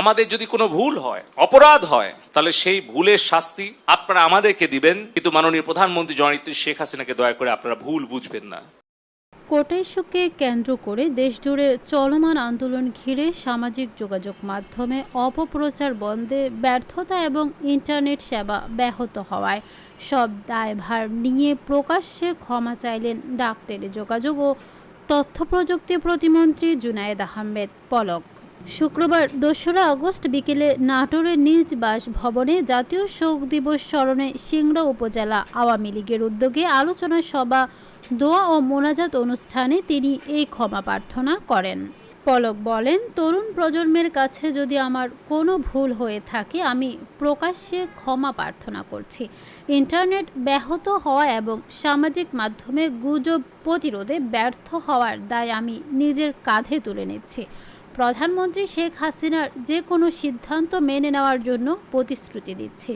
আমাদের যদি কোনো ভুল হয়, অপরাধ হয়, তাহলে সেই ভুলের শাস্তি আপনারা আমাদেরকে দিবেন। কিন্তু মাননীয় প্রধানমন্ত্রী জননেত্রী শেখ হাসিনাকে দয়া করে আপনারা ভুল বুঝবেন না। কোটা কেন্দ্র করে দেশজুড়ে চলমান আন্দোলন ঘিরে সামাজিক যোগাযোগ মাধ্যমে অপপ্রচার বন্ধে ব্যর্থতা এবং ইন্টারনেট সেবা ব্যাহত হওয়ায় সব দায়ভার নিয়ে প্রকাশ্যে ক্ষমা চাইলেন ডাক্তারি যোগাযোগ ও তথ্য প্রযুক্তি প্রতিমন্ত্রী জুনায়েদ আহমেদ পলক। শুক্রবার দোসরা আগস্ট বিকেলে নাটোরের নিজ বাসভবনে জাতীয় শোক দিবস স্মরণে সিংড়া উপজেলা আওয়ামী লীগের উদ্যোগে আলোচনা সভা, দোয়া ও মোনাজাত অনুষ্ঠানে তিনি এই ক্ষমা প্রার্থনা করেন। পলক বলেন, তরুণ প্রজন্মের কাছে যদি আমার কোনো ভুল হয়ে থাকে, আমি প্রকাশ্যে ক্ষমা প্রার্থনা করছি। ইন্টারনেট ব্যাহত হওয়া এবং সামাজিক মাধ্যমে গুজব প্রতিরোধে ব্যর্থ হওয়ার দায় আমি নিজের কাঁধে তুলে নিচ্ছি। প্রধানমন্ত্রী শেখ হাসিনার যে কোনো সিদ্ধান্ত মেনে নেওয়ার জন্য প্রতিশ্রুতি দিচ্ছি।